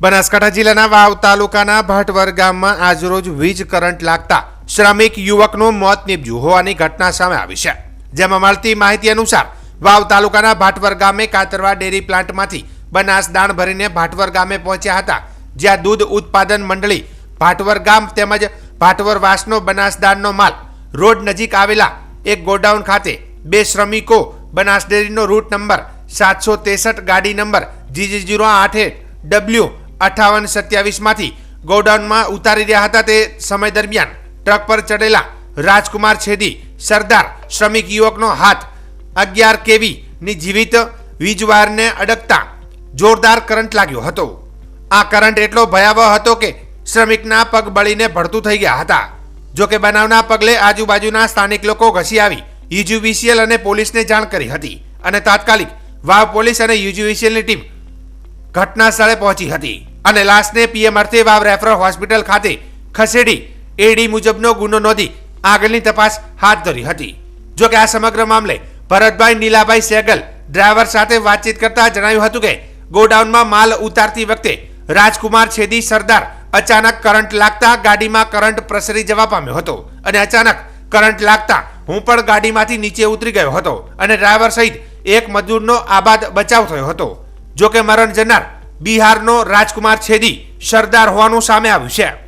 બનાસકાંઠા જિલ્લાના વાવ તાલુકાના ભાટવર ગામમાં આજરોજ વીજ કરંટ લાગતા શ્રમિક યુવકનું મોત નીપજ્યું હોવાની ઘટના સામે આવી છે. જેમાં મળતી માહિતી અનુસાર વાવ તાલુકાના ભાટવર ગામે કાતરવા ડેરી પ્લાન્ટમાંથી બનાસ દાણ ભરીને ભાટવર ગામે પહોંચ્યા હતા, જ્યાં દૂધ ઉત્પાદન મંડળી ભાટવર ગામ તેમજ ભાટવર વાસનો બનાસ દાણનો માલ રોડ નજીક આવેલા એક ગોડાઉન ખાતે બે શ્રમિકો બનાસ ડેરીનો રૂટ નંબર સાતસો ત્રેસઠ ગાડી નંબર જીજી જીરો આઠ ડબલ્યુ અઠાવન સત્યાવીસમાંથી ગોડાઉનમાં ઉતારી રહ્યા હતા તે સમય દરમિયાન ટ્રક પર ચડેલા રાજકુમાર છેદી, સરદાર, શ્રમિક યુવકનો હાથ અગિયાર કેવીની જીવિત વીજવાયરને અડકતા જોરદાર કરંટ લાગ્યો હતો. આ કરંટ એટલો ભયાવહ હતો કે શ્રમિકના પગ બળીને ભડતું થઈ ગયા હતા. જો કે બનાવના પગલે આજુબાજુના સ્થાનિક લોકો ઘસી આવી યુજીવીસીએલ અને પોલીસને જાણ કરી હતી અને તાત્કાલિક વાવ પોલીસ અને યુજીવીસીએલની ટીમ ઘટના સ્થળે પહોંચી હતી અને લાશને પીએમ અર્થે વાવ રેફરલ હોસ્પિટલ ખાતે ખસેડી એડી મુજબનો ગુનો નોંધી આગળની તપાસ હાથ ધરી હતી. જો કે આ સમગ્ર મામલે ભરતભાઈ નીલાભાઈ સેગલ ડ્રાઈવર સાથે વાતચીત કરતા જણાવ્યું હતું કે ગોડાઉનમાં માલ ઉતારતી વખતે રાજકુમાર છેદી સરદાર અચાનક કરંટ લાગતા ગાડીમાં કરંટ પ્રસરી જવા પામ્યો હતો અને અચાનક કરંટ લાગતા હું પણ ગાડીમાંથી નીચે ઉતરી ગયો હતો અને ડ્રાઈવર સહિત એક મજૂરનો આબાદ બચાવ થયો હતો. જો કે મરણ જનાર બિહારનો રાજકુમાર છેદી સરદાર હોવાનું સામે આવ્યું છે.